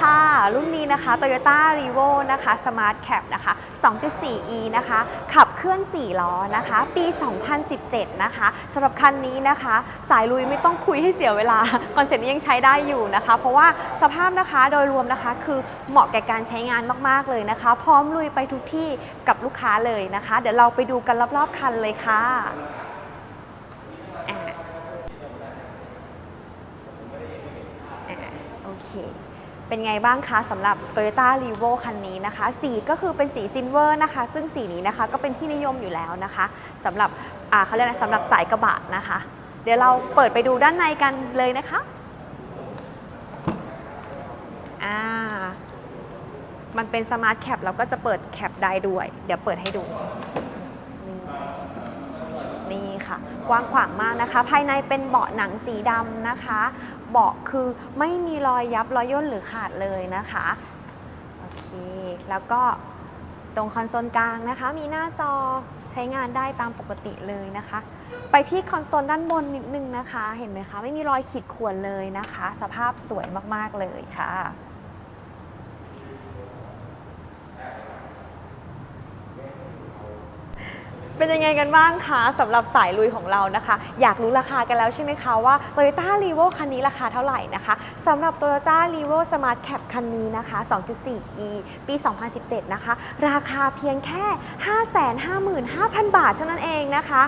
ค่ะ รุ่นนี้นะคะ Toyota r e v o นะคะ Smart Cap นะคะ 2.4e นะคะ ขับเคลื่อน 4 ล้อนะคะ ปี 2017 นะคะสำหรับคันนี้นะคะ สายลุยไม่ต้องคุยให้เสียเวลา คอนเซ็ปต์นี้ยังใช้ได้อยู่นะคะ เพราะว่าสภาพนะคะโดยรวมนะคะคือเหมาะแก่การใช้งานมาก ๆ เลยนะคะ พร้อมลุยไปทุกที่กับลูกค้าเลยนะคะ เดี๋ยวเราไปดูกันรอบๆคันเลยค่ะโอเค เป็นไงบ้างคะสำหรับ Toyota r e v o คันนี้นะคะ สีก็คือเป็นสีซิลเวอร์นะคะ ซึ่งสีนี้นะคะก็เป็นที่นิยมอยู่แล้วนะคะสำหรับเขาเรียกอะไรสำหรับสายกระบะนะคะ เดี๋ยวเราเปิดไปดูด้านในกันเลยนะคะอ่ามันเป็นสมาร์ทแคปเราก็จะเปิดแคปได้ด้วย เดี๋ยวเปิดให้ดู ค่ะ กว้างขวางมากนะคะ ภายในเป็นเบาะหนังสีดำนะคะ เบาะคือไม่มีรอยยับรอยย่นหรือขาดเลยนะคะโอเค แล้วก็ตรงคอนโซลกลางนะคะ มีหน้าจอใช้งานได้ตามปกติเลยนะคะ ไปที่คอนโซลด้านบนนิดนึงนะคะ เห็นไหมคะ ไม่มีรอยขีดข่วนเลยนะคะ สภาพสวยมากๆเลยค่ะ เป็นยังไงกันบ้างคะสำหรับสายลุยของเรานะคะ อยากรู้ราคากันแล้วใช่ไหมคะว่า Toyota r e v o คันนี้ราคาเท่าไหร่นะคะสำหรับ Toyota r e v o Smart Cap คันนี้นะคะ 2.4e ปี 2017 นะคะ ราคาเพียงแค่ 555,000 บาทเท่านั้นเองนะคะ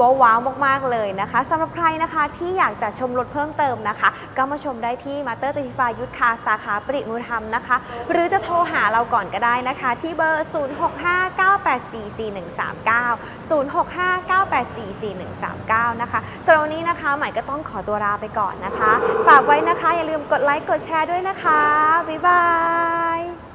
ว้าวๆมากๆเลยนะคะสำหรับใครนะคะที่อยากจะชมรถเพิ่มเติมนะคะ ก็มาชมได้ที่มาเตอร์ติฟายุทธคาสาขาปริมูลธรรมนะคะ หรือจะโทรหาเราก่อนก็ได้นะคะ ที่เบอร์ 0659844139 0659844139 นะคะสำหรับวันนี้นะคะใหม่ก็ต้องขอตัวลาไปก่อนนะคะ ฝากไว้นะคะ อย่าลืมกดไลค์กดแชร์ด้วยนะคะ บ๊ายบาย